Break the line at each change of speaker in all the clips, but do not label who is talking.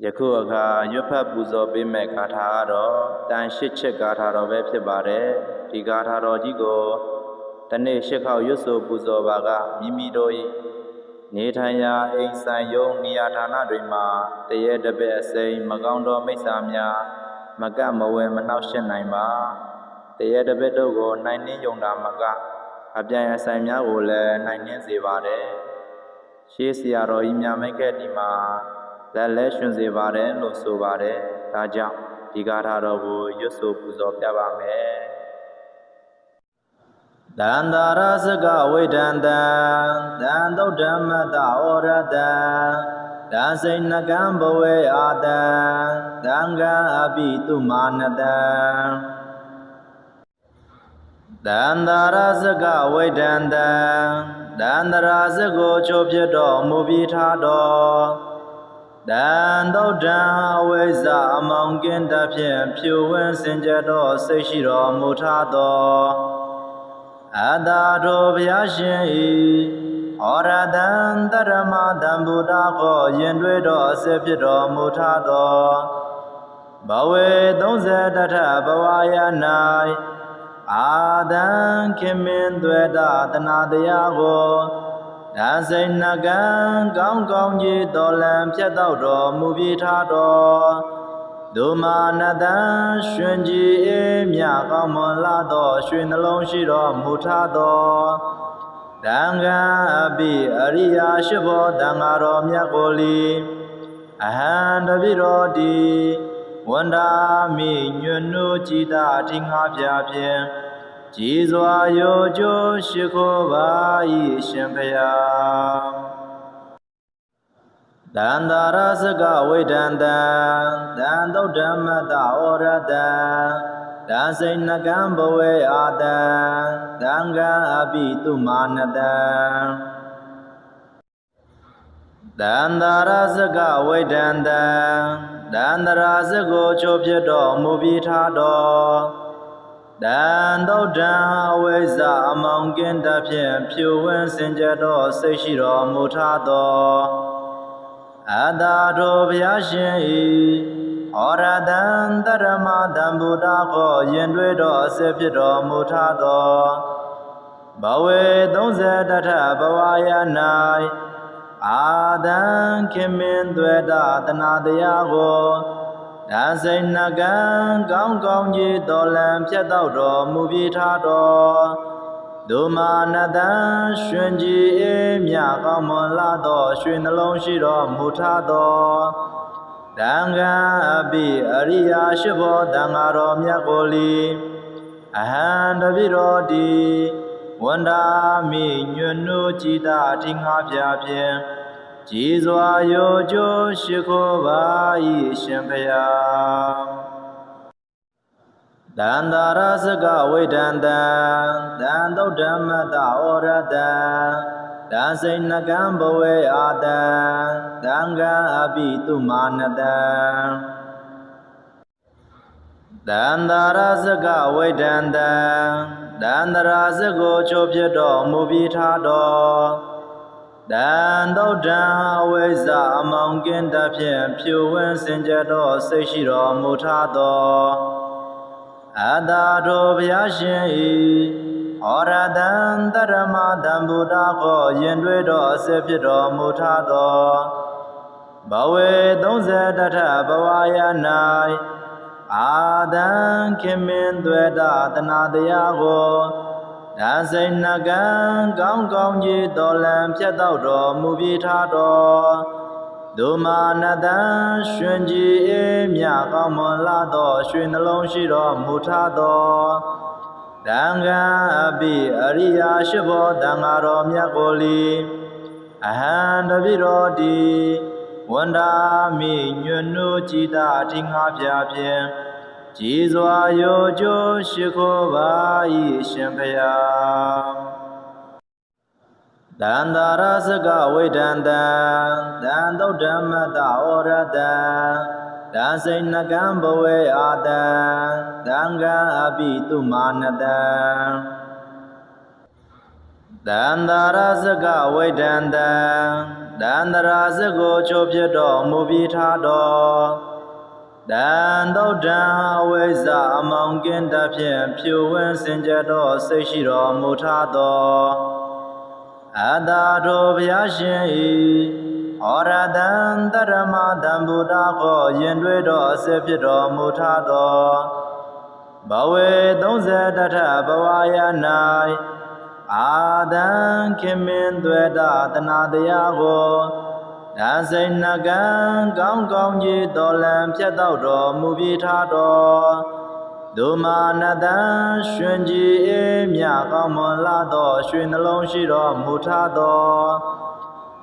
ယခုအခါရွတ်ဖတ်ပူဇော်ပေးမဲ့ဂါထာကတော့တန်ရှစ်ချက်ဂါထာတော်ပဲဖြစ်ပါတယ်ဒီဂါထာတော်ကြီးကိုတနေ့ရှစ်ခေါက်ရွတ်ဆိုပူဇော်ပါကမိမိတို့၏နေထိုင်ရာအိမ်ဆိုင်ယုံနေရာဌာနတွေမှာတရေတပည့်အစိမ်မကောင်းသောမိစ္ဆာများမကပ်မဝဲမနှောက်ရှက်နိုင်ပါတရေတပည့်တို့ကိုနိုင်နှင်းယုံတာမကအပြန်အဆိုင်များကိုလည်းနိုင်နှင်းစေပါတယ်ရှေးဆရာတော်ကြီးများမိတ်ကဲ့ဒီမှာ လက်လဲရှင်စေပါတယ်လို့ဆိုပါတယ်။ဒါကြောင့်ဒီဂါထာတော်ကိုရွတ်ဆိုပူဇော်ပြပါမယ်။တန္တာရစကဝိဒန္တံတန်တုတ်ဓမ္မတဩရတံတန်စိဏကံဘဝေအာတံတံကံအပိတုမာနတံတန္တာရစကဝိဒန္တံတန္တရာစကိုချိုးပြတော်မူပြီးထားတော် တန်တုတ်တံအဝိဇ္ဇအမောင်ကင်းတဖြင့်ဖြူဝင်းစင်ကြယ်တော်စိတ်ရှိတော်မူထားတော်အတ္တတော်ဘုရားရှင်ဤဩရတံတရမတံဗုဒ္ဓကိုရင်တွေတော်အစစ်ဖြစ်တော်မူထားတော်ဘဝေ30တထဘဝယ၌အာဒံခင်မင်းသွေတာတနာတရားကို ဒါစိတ်နှကံကောင်းကောင်းကြီးတော်လံဖြတ်တော့တော်မူပြီးထားတော်ဒုမာနတံရှင်ကြီးအေးမြကောင်းမွန်လာတော်ရွှေနှလုံးရှိတော်မူထားတော်တံဃာအပိအရိယာရှိဘောတံဃာတော်မြတ်ကိုလီအဟံတပိတော်တီဝန္ဒာမိညွနုจิตာထင်္ဂါပြဖြင့် ကြည်စွာရောကျိုးရှိခိုးပါ၏ရှင်ဖျားတန္တာရစကဝိဒန္တံတန်တုတ်ဓမ္မတဩရတံတန်စိဏကံဘဝေအာတံတံကံအပိတုမာနတံတန္တာရစကဝိဒန္တံတန္တရာစကိုချိုးပြတော်မူပြီးထားတော် တန်တုတ်တံအဝိဇ္ဇအမောင်ကင်းတဖြင့်ဖြူဝင်းစင်ကြယ်တော်စိတ်ရှိတော်မူထားတော်အတ္တတော်ဘုရားရှင်ဤဩရတံတရမတံဗုဒ္ဓကိုရင်တွေတော်အစစ်ဖြစ်တော်မူထားတော်ဘဝေ30တထဘဝယ၌အာဒံခင်မင်းသွေတာတနာတရားကို ဒါစိတ်နှကံကောင်းကောင်းကြီးတော်လံဖြတ်တော့တော်မူပြီးထားတော်ဒုမာနတံရှင်ကြီးအေးမြကောင်းမွန်လာတော်ရွှေနှလုံးရှိတော်မူထားတော်တံဃာအပိအရိယာရှိဘောတံဃာတော်မြတ်ကိုလီအဟံတပိတော်တီဝန္ဒာမိညွနုจิตာထင်္ဂါပြဖြင့် ကြည်စွာရောကျိုးရှိခိုးပါ၏ရှင်ဖျားတန္တာရစကဝိဒန္တံတန်တုတ်ဓမ္မတဩရတံတန်စိဏကံဘဝေအာတံတံကံအပိတုမာနတံတန္တာရစကဝိဒန္တံတန္တရာစကိုချိုးပြတော်မူပြီးထားတော် တန်တုတ်တံအဝိဇ္ဇအမောင်ကင်းတဖြင့်ဖြူဝင်းစင်ကြယ်တော်စိတ်ရှိတော်မူထားတော်အတ္တတော်ဘုရားရှင်ဤဩရတံတရမတံဗုဒ္ဓကိုရင်တွေတော်အစစ်ဖြစ်တော်မူထားတော်ဘဝေ30တထဘဝယ၌အာဒံခင်မင်းသွေတာတနာတရားကို ဒါစိတ်နှကံကောင်းကောင်းကြီးတော်လံဖြတ်တော့တော်မူပြီးထားတော်ဒုမာနတံရှင်ကြီးအေးမြကောင်းမွန်လာတော်ရွှေနှလုံးရှိတော်မူထားတော်တံဃာအပိအရိယာရှိဘောတံဃာတော်မြတ်ကိုလီအဟံတပိတော်တီဝန္ဒာမိညွနုจิตာထင်္ဂါပြဖြင့် ကြည်စွာရောကျိုးရှိခိုးပါ၏ရှင်ဖျားတန္တာရစကဝိဒန္တံတန်တုတ်ဓမ္မတဩရတံတန်စိဏကံဘဝေအာတံတံဃာအပိတုမာနတံတန္တာရစကဝိဒန္တံတဒန္တရာစကိုချုပ်ဖြစ်တော်မူပြီးထားတော် တန်တုတ်တံအဝိဇ္ဇအမောင်ကင်းတဖြင့်ဖြူဝင်းစင်ကြယ်တော်စိတ်ရှိတော်မူထားတော်အတ္တတော်ဘုရားရှင်ဤဟောရတံတရမတံဗုဒ္ဓကိုရင်တွေးတော်အစစ်ဖြစ်တော်မူထားတော်ဘဝေ30တထဘဝယ၌အာဒံခင်မင်းသွေတာတနာတရားကို ဒါစိတ်နှကံကောင်းကောင်းကြီးတော်လံဖြတ်တော့တော်မူပြီးထားတော်ဒုမာနတံရှင်ကြီးအေးမြကောင်းမွန်လာသောရွှေနှလုံးရှိတော်မူထားတော်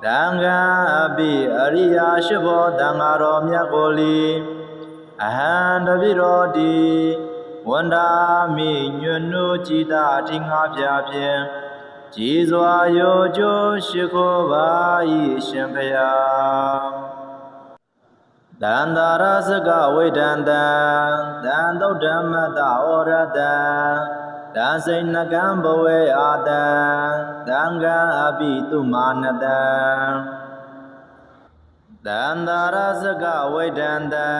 တံဃာအပိအရိယာရှိဘောတံဃာတော်မြတ်ကိုလီအဟံတပိတော်တီဝန္ဒာမိညွနုจิตာအထင်္ဂါပြဖြင့် ကြည်စွာယောကျိုးရှိခိုးပါ၏ရှင်ဖျားတန္တာရစကဝိဒန္တံတန်တုတ်ဓမ္မတဩရတံဒါစိဏကံဘဝေအာတံတံဃာအပိတုမာနတံတန္တာရစကဝိဒန္တံ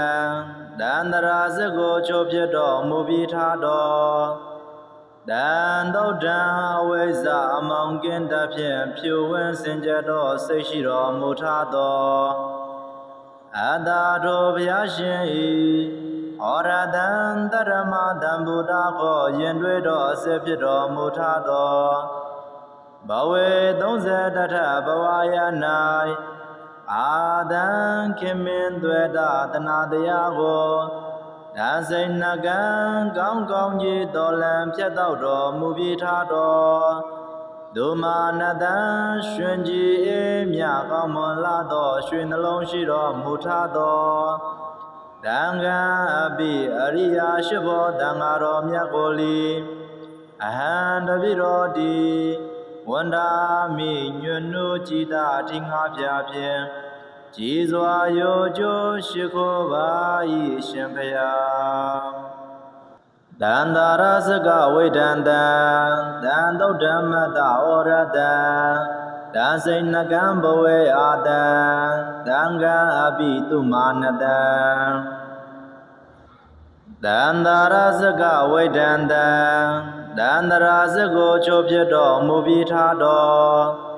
တန္တရာစကိုချုပ်ဖြစ်တော်မူပြီးထားတော် တန်တုတ်တံအဝိဇ္ဇအမောင်ကင်းတဖြင့်ဖြူဝင်းစင်ကြယ်တော်စိတ်ရှိတော်မူထားတော်အတ္တတော်ဘုရားရှင်ဤဟောရတံတရမတံဗုဒ္ဓကိုရင်တွေးတော်အစစ်ဖြစ်တော်မူထားတော်ဘဝေ30တထဘဝယ၌အာဒံခင်မင်းသွေတာတနာတရားကို ဒါစိတ်နှကံကောင်းကောင်းကြီးတော်လံဖြတ်တော့တော်မူပြီးထားတော်ဒုမာနတံရှင်ကြီးအေးမြကောင်းမွန်လာသောရွှေနှလုံးရှိတော်မူထားတော်တံဃာအပိအရိယာရှိဘောတံဃာတော်မြတ်ကိုလီအဟံတပိတော်တီဝန္ဒာမိညွနုจิตာအထင်္ဂါပြဖြင့် ကြည်စွာယောကျိုးရှိခိုးပါ၏ရှင်ဖျားတန္တာရစကဝိဒန္တံတန်တုတ်ဓမ္မတဩရတံဒါစိဏကံဘဝေအာတံတံဃာအပိတုမာနတံတန္တာရစကဝိဒန္တံတန္တရာစကိုချုပ်ဖြစ်တော်မူပြီးထားတော်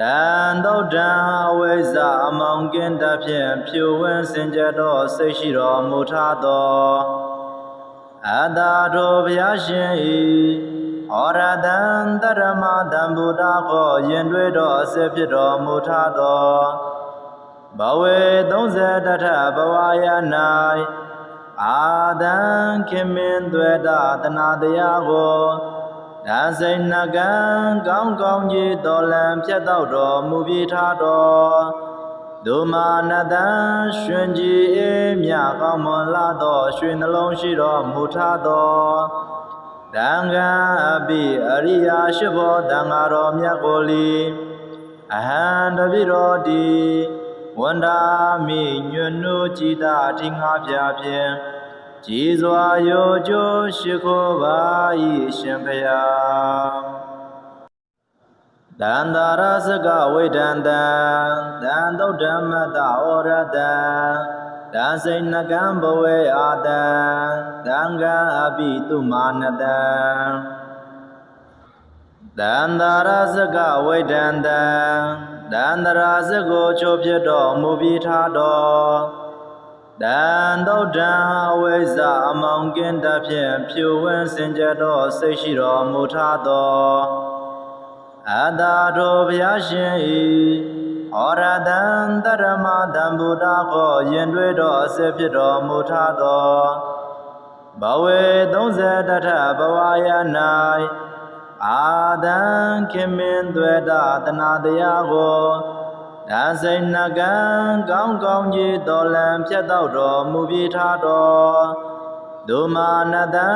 တန်တုတ်တံအဝိဇ္ဇအမောင်ကင်းတဖြင့်ဖြူဝင်းစင်ကြယ်တော်စိတ်ရှိတော်မူထားတော်အတ္တတော်ဘုရားရှင်ဤဟောရတံတရမတံဗုဒ္ဓကိုရင်တွေးတော်အစစ်ဖြစ်တော်မူထားတော်ဘဝေ30တထဘဝယ၌အာဒံခင်မင်းသွေတာတနာတရားကို ဒါစိတ်နှကံကောင်းကောင်းကြီးတော်လံဖြတ်တော့တော်မူပြီးထားတော်ဒုမာနတံရှင်ကြီးအေးမြကောင်းမွန်လာသောရွှေနှလုံးရှိတော်မူထားတော်တံဃာအပိအရိယာရှိဘောတံဃာတော်မြတ်ကိုလီအဟံတပိတော်တီဝန္ဒာမိညွနုจิตာအထင်္ဂါပြဖြင့် ကြည်စွာယောကျိုးရှိခိုးပါ၏ရှင်ဖျားတန္တာရစကဝိဒန္တံတန်တုတ်ဓမ္မတဩရတံဒါစိဏကံဘဝေအာတံတံဃာအပိတုမာနတံတန္တာရစကဝိဒန္တံတန္တရာစကိုချုပ်ဖြစ်တော်မူပြီးထားတော် တန်တုတ်တံအဝိဇ္ဇအမောင်ကင်းတဖြင့်ဖြူဝင်းစင်ကြယ်တော်စိတ်ရှိတော်မူထားတော်အတ္တတော်ဘုရားရှင်ဤဟောရတံတရမတံဗုဒ္ဓကိုရင်တွေးတော်အစစ်ဖြစ်တော်မူထားတော်ဘဝေ30တထဘဝယ၌အာဒံခင်မင်းသွေတာတနာတရားကို ဒါစိဏကံကောင်းကောင်းကြီးတော်လံဖြတ်တော့တော်မူပြီးထားတော်ဒုမာနတံ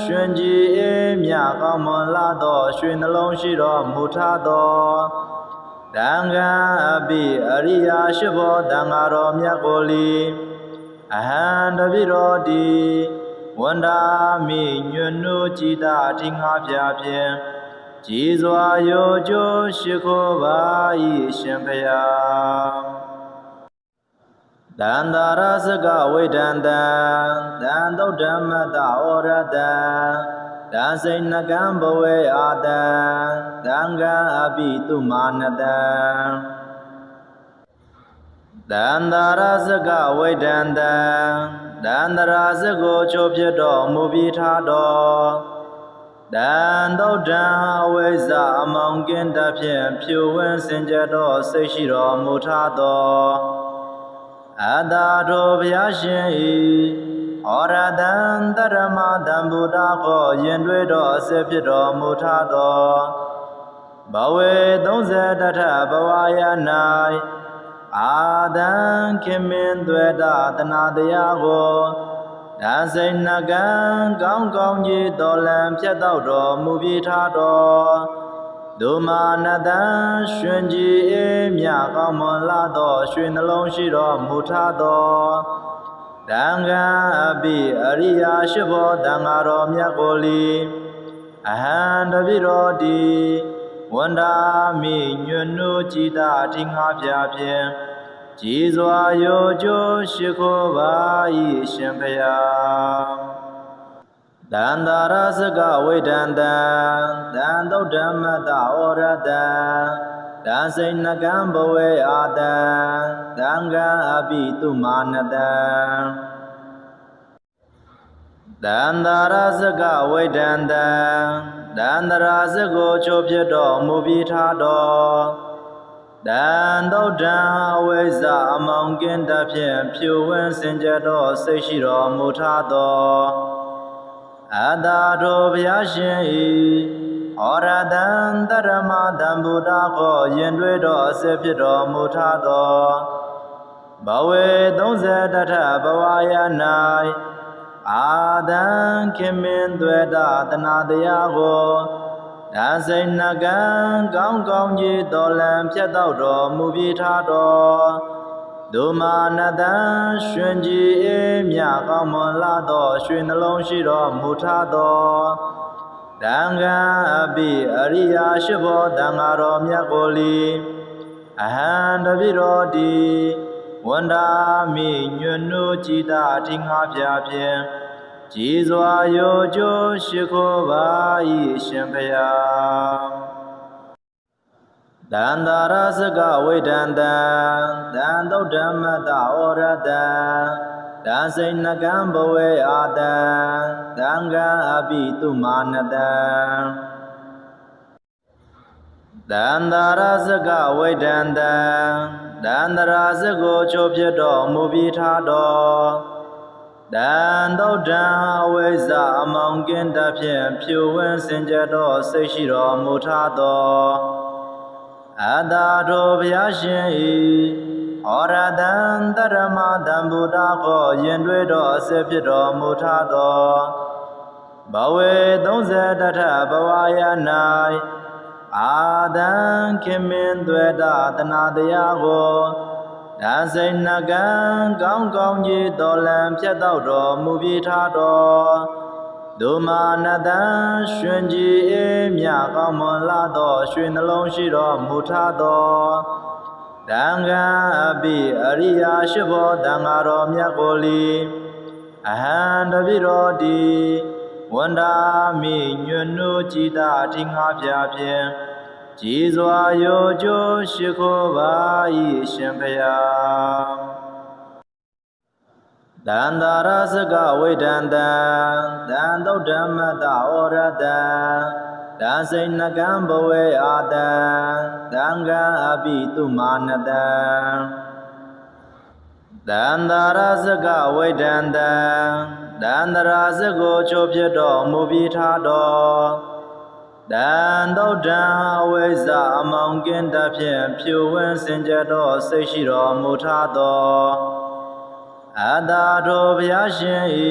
ရှင်ကြီးအေးမြကောင်းမွန်လာသောရွှေနှလုံးရှိတော်မူထားတော်တံဃာအပိအရိယာရှိဘောတံဃာတော်မြတ်ကိုလီအဟံတပိတော်တီဝန္ဒာမိညွနုจิตာအထင်္ဂါပြဖြင့် ကြည်စွာရိုကြိုးရှိခိုးပါ၏ရှင်ဖျားတန္တာရစကဝိဒန္တံတန်တုဒ္ဓမ္မတဩရတံတံစိဏကံဘဝေအာတံတံကံအပိတုမာနတံတန္တာရစကဝိဒန္တံတန္တရာစကိုချုပ်ဖြစ်တော်မူပြီးထားတော် တန်တုဒ္ဓံအဝိဇ္ဇအမောင်ကင်းတဖြင့်ဖြူဝင်းစင်ကြယ်တော်စိတ်ရှိတော်မူထားတော်အတ္တတို့ဘုရားရှင်ဤဩရတံတရမတံဗုဒ္ဓကိုရင်တွေတော်အစစ်ဖြစ်တော်မူထားတော်ဘဝေ30တထဘဝယ၌အာဒံခင်မင်းသွေတာတနာတရားကို ဒါစိတ်နှကံကောင်းကောင်းကြီးတော်လံဖြတ်တော့တော်မူပြီးထားတော်ဒုမာနတံရှင်ကြီးအေးမြကောင်းမွန်လာသောရွှေနှလုံးရှိတော်မူထားတော်တံဃာအပိအရိယာရှိဘောတံဃာတော်မြတ်ကိုလီအဟံတပိတော်တီဝန္ဒာမိညွတ်နုจิตအထင်ငါးပြဖြင့် ကြည်စွာရိုကြိုးရှိခိုးပါ၏ရှင်ဖျားတန္တာရစကဝိဒန္တံတန်တုဒ္ဓမ္မတဩရတံတံစိဏကံဘဝေအာတံတံကံအပိတုမာနတံတန္တာရစကဝိဒန္တံတန္တရာစကိုချုပ်ဖြစ်တော်မူပြီးထားတော် တန်တုဒ္ဓံအဝိဇ္ဇအမောင်ကင်းတဖြင့်ဖြူဝင်းစင်ကြယ်တော်စိတ်ရှိတော်မူထားတော်အတ္တတို့ဘုရားရှင်ဤဩရတံတရမတံဗုဒ္ဓကိုရင်တွေတော်အစစ်ဖြစ်တော်မူထားတော်ဘဝေ30တထဘဝယ၌အာဒံခင်မင်းသွေတာတနာတရားကို ဒါစိတ်နှကံကောင်းကောင်းကြီးတော်လံဖြတ်တော့တော်မူပြီးထားတော်ဒုမာနတံရှင်ကြီးအေးမြကောင်းမွန်လာသောရွှေနှလုံးရှိတော်မူထားတော်တံဃာအပိအရိယာရှိဘောတံဃာတော်မြတ်ကိုလီအဟံတပိတော်တီဝန္ဒာမိညွတ်နုจิตအထင်ငါးပြဖြင့် ကြည်စွာရိုကြိုးရှိခိုးပါ၏ရှင်ဖျားတန္တာရစကဝိဒန္တံတန်တုဒ္ဓမ္မတဩရတံတံစိဏကံဘဝေအာတံတံဃာအပိတုမာနတံတန္တာရစကဝိဒန္တံတန္တရာစကိုချုပ်ဖြစ်တော်မူပြီးထားတော် တန်တုဒ္ဓံအဝိဇ္ဇအမောင်ကင်းတဖြင့်ဖြူဝင်းစင်ကြယ်တော်စိတ်ရှိတော်မူထားတော်အတ္တတို့ဘုရားရှင်ဤဩရတံတရမတံဗုဒ္ဓကိုရင်တွေတော်အစစ်ဖြစ်တော်မူထားတော်ဘဝေ30တထဘဝယ၌အာဒံခင်မင်းသွေတာတနာတရားကို ဒါစိတ်နှကံကောင်းကောင်းကြီးတော်လံဖြတ်တော့တော်မူပြီးထားတော်ဒုမာနတံရှင်ကြီးအေးမြကောင်းမွန်လာသောရွှေနှလုံးရှိတော်မူထားတော်တံဃာအပိအရိယာရှိဘောတံဃာတော်မြတ်ကိုလီအဟံတပိတော်တီဝန္ဒာမိညွတ်နုจิตအထင်ငါးပြဖြင့် ကြည်စွာရိုကြိုးရှိခိုးပါ၏ရှင်ဖျားတန္တာရစကဝိဒန္တံတန်တုဒ္ဓမ္မတဩရတံတံစိဏကံဘဝေအာတံတံဃာအပိတုမာနတံတန္တာရစကဝိဒန္တံတန္တရာစကိုချုပ်ဖြစ်တော်မူပြီးထားတော် တန်တုဒ္ဓံအဝိဇ္ဇအမောင်ကင်းတဖြင့်ဖြူဝင်းစင်ကြယ်တော်စိတ်ရှိတော်မူထားတော်အတ္တတို့ဘုရားရှင်ဤ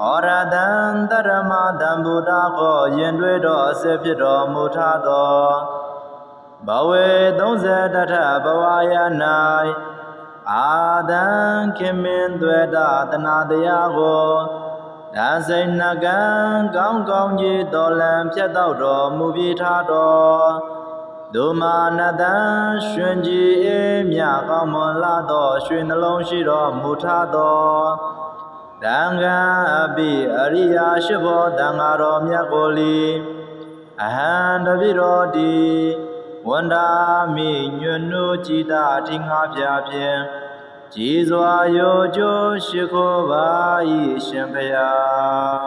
ဩရတံတရမတံဗုဒ္ဓကိုရင်တွေတော်အစစ်ဖြစ်တော်မူထားတော်ဘဝေ30တထဘဝယ၌အာဒံခင်မင်းသွေတာတနာတရားကို ဒါစိန်နကံကောင်းကောင်းကြီးတော်လံဖြတ်တော့တော်မူပြီးထားတော်ဒုမာနတံရွှင်ကြည်အေးမြကောင်းမွန်လာသောရွှေနှလုံးရှိတော်မူထားတော်တံဃာအပိအရိယာရှိဘောတံဃာတော်မြတ်ကိုလီအဟံတပိတော်တီဝန္ဒာမိညွနုကြည်တာအထင်ငါပြဖြင့် ကြည်စွာယောကျိုးရှိခိုးပါ၏ရှင်ဖျား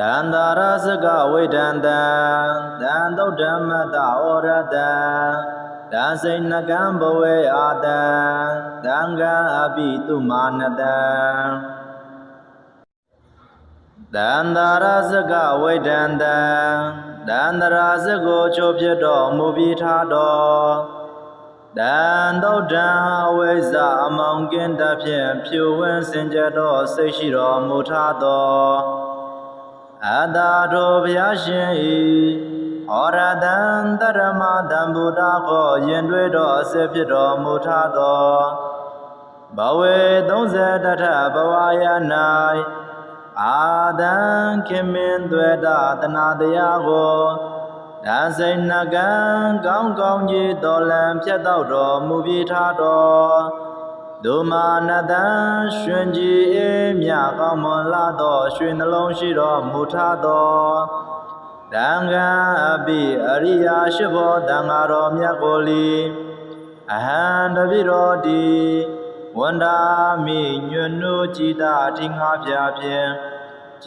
တန္တာရစကဝိဒန္တံတန်တုဒ္ဓမတ္တဩရတံဒါစိဏကံဘဝေအာတံတံဃာအပိတုမာနတံတန္တာရစကဝိဒန္တံတန္တရာစကိုချိုးပြတော်မူပြီးထားတော် တန်တုဒ္ဓံအဝိဇ္ဇအမောင်ကင်းတဖြင့်ဖြူဝင်းစင်ကြတော်စိတ်ရှိတော်မူထားတော်အတ္တတော်ဘုရားရှင်ဤဩရတံတရမတံဗုဒ္ဓကိုရင်တွေ့တော်အစစ်ဖြစ်တော်မူထားတော်ဘဝေ30တထဘဝယ၌အာဒံခင်မင်းသွေတာတနာတရားကို ဒါစိန်နကံကောင်းကောင်းကြီးတော်လံဖြတ်တော့တော်မူပြီးထားတော်ဒုမာနတံရွှင်ကြည်အေးမြကောင်းမွန်လာသောရွှေနှလုံးရှိတော်မူထားတော်တံဃာအပိအရိယာရှိဘောတံဃာတော်မြတ်ကိုလီအဟံတပိတော်တီဝန္ဒာမိညွနုကြည်တာအထင်ငါပြဖြင့်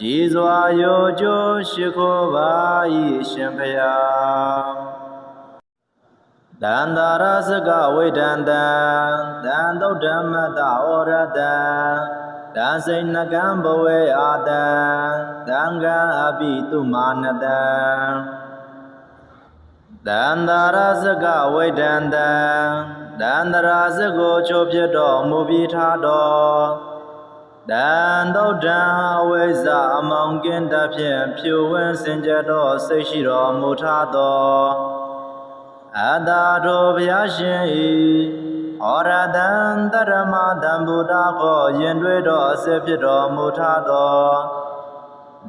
ကြည်စွာယောကျိုးရှိခိုးပါ၏ရှင်ဖျားတန္တာရစကဝိဒန္တံတန်တုဒ္ဓမတ္တဩရတံဒါစိဏကံဘဝေအာတံတံဃာအပိတုမာနတံတန္တာရစကဝိဒန္တံတန္တရာစကိုချိုးပြတော်မူပြီးထားတော် တန်တုဒ္ဓံအဝိဇ္ဇအမောင်ကင်းတဖြင့်ဖြူဝင်းစင်ကြတော်စိတ်ရှိတော်မူထားတော်အတ္တတော်ဘုရားရှင်ဤဩရတံတရမတံဗုဒ္ဓကိုရင်တွေ့တော်အစစ်ဖြစ်တော်မူထားတော်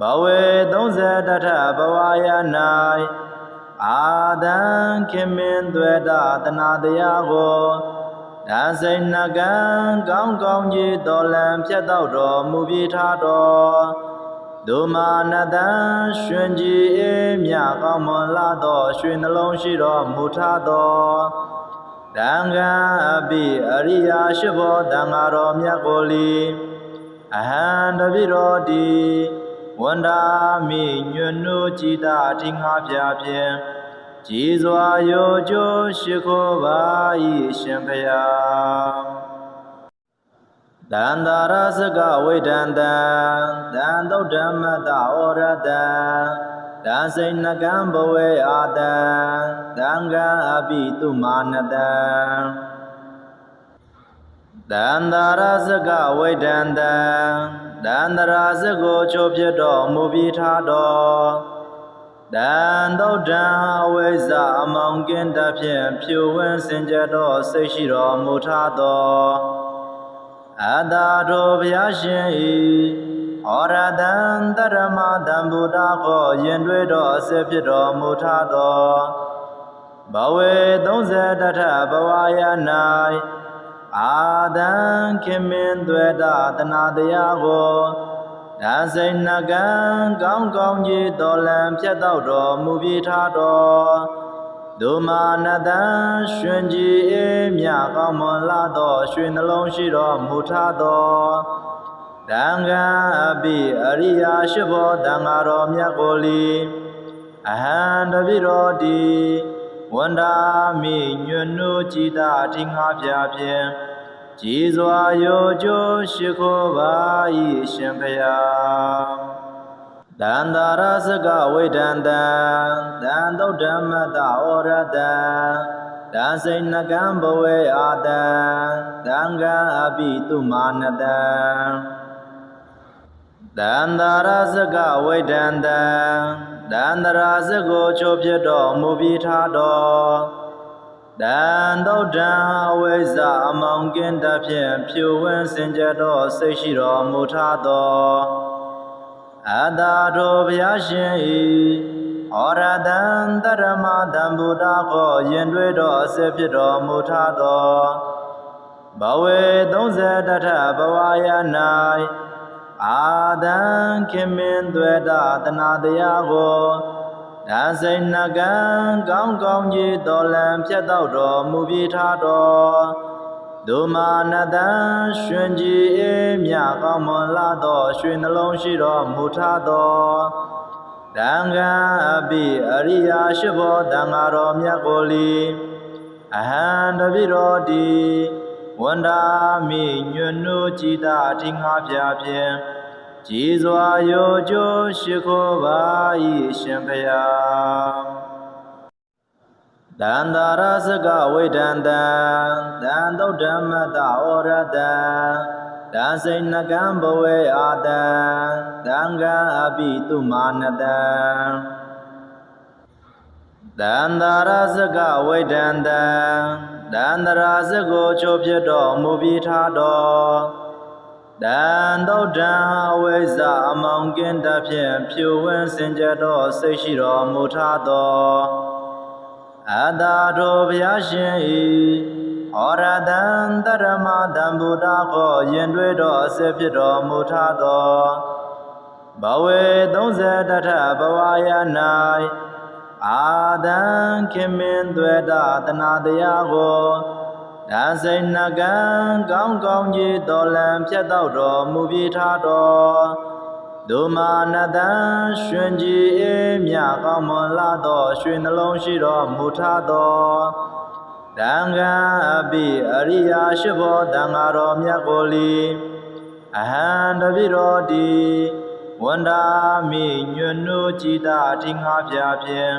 ဘဝေ30တထဘဝယ၌အာဒံခင်မင်းသွေတာတနာတရားကို ဒါစိဏကံကောင်းကောင်းကြီးတော်လံဖြတ်တော့တော်မူပြီးထားတော်ဒုမာနတံရွှင်ကြည်အေးမြကောင်းမွန်လာသောရွှေနှလုံးရှိတော်မူထားတော်တံဃာအပိအရိယာရှိဘောတံဃာတော်မြတ်ကိုလီအဟံတပိတော်တီဝန္ဒာမိညွနုကြည်တာအထင်ငါပြဖြင့် ကြည်စွာယောကျိုးရှိခိုးပါ၏ရှင်ဖျားတန္တာရစကဝိဒန္တံတန်တုဒ္ဓမတ္တဩရတံဒါစိဏကံဘဝေအာတံတံဃာအပိတုမာနတံတန္တာရစကဝိဒန္တံတန္တရာစကိုချိုးပြတော်မူပြီးထားတော် တန်တုဒ္ဓံအဝိဇ္ဇအမောင်ကင်းတဖြင့်ဖြူဝင်းစင်ကြတော်စိတ်ရှိတော်မူထားတော်အတ္တတော်ဘုရားရှင်ဤဩရတံတရမတံဗုဒ္ဓကိုရင်တွေ့တော်အစစ်ဖြစ်တော်မူထားတော်ဘဝေ30တထဘဝယ၌အာဒံခင်မင်းသွေတာတနာတရားကို ဒါစိဏကံကောင်းကောင်းကြီးတော်လံဖြတ်တော့တော်မူပြီးထားတော်ဒုမာနတံရွှင်ကြည်အေးမြကောင်းမွန်လာသောရွှေနှလုံးရှိတော်မူထားတော်တံဃာအပိအရိယာရှိဘောတံဃာတော်မြတ်ကိုလီအဟံတပိတော်တီဝန္ဒာမိညွနုကြည်တာအထင်ငါပြဖြင့် ကြည်စွာယောကျိုးရှိခိုးပါ၏ရှင်ဖျားတန္တာရစကဝိဒန္တံတန်တုဒ္ဓမတ္တဩရတံဒါစိဏကံဘဝေအာတံတံဃာအပိတုမာနတံတန္တာရစကဝိဒန္တံတန္တရာစကိုချိုးပြတော်မူပြီးထားတော် တတန်တုတ်တံအဝိဇ္ဇအမောင်ကင်းတဖြင့်ဖြူဝင်းစင်ကြယ်သောစိတ်ရှိတော်မူထသောအတ္တထိုဘုရားရှင်၏ဩရတံတရမတံဗုဒ္ဓကိုယင်တွေ့တော်အစစ်ဖြစ်တော်မူထသောဘဝေ30တထဘဝယ၌အာဒံခင်မင်းသွေတာတနာတရားကို ဒါစိတ်နှကံကောင်းကောင်းကြီးတော်လံဖြတ်တော့တော်မူပြီးထားတော်ဒုမာနတံရှင်ကြီးအေးမြကောင်းမွန်လာသောရွှေနှလုံးရှိတော်မူထားသောတံဃာအပိအရိယာရှိဘောတံဃာတော်မြတ်ကိုလီအဟံတပိတော်တီဝန္ဒာမိညွနုကြည်တာအထင်ငါပြဖြင့် ကြည်စွာယောကျိုးရှိခိုးပါ၏ရှင်ဖျားတန္တာရစကဝိဒန္တံတန်တုတ်ဓမ္မတဩရတံတန်စိဏကံဘဝေအာတံတံဃာအပိတုမာနတံတန္တာရစကဝိဒန္တံတန္တရာစကိုချိုးဖြစ်တော်မူပြီးထားတော် တန်တုတ်တံအဝိဇ္ဇအမောင်ကင်းတဖြင့်ဖြူဝင်းစင်ကြယ်တော်စိတ်ရှိတော်မူထားတော်အတ္တထိုဘုရားရှင်၏ဩရတံတရမတံဗုဒ္ဓကိုယင်တွေ့တော်အစစ်ဖြစ်တော်မူထားတော်ဘဝေ30တထဘဝယ၌အာဒံခင်မင်းသွေတာတနာတရားကို ဒါစိတ်နှကံကောင်းကောင်းကြီးတော်လံဖြတ်တော့တော်မူပြီးထားတော်ဒုမာနတံရှင်ကြီးအေးမြကောင်းမွန်လာသောရွှေနှလုံးရှိတော်မူထားသောတံဃာအပိအရိယာရှိဘောတံဃာတော်မြတ်ကိုလီအဟံတပိတော်တီဝန္ဒာမိညွနုကြည်တာအထင်ငါပြဖြင့်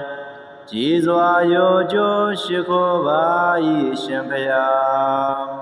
ကြည်စွာယောကျိုးရှိခိုးပါ၏ရှင်ဖျား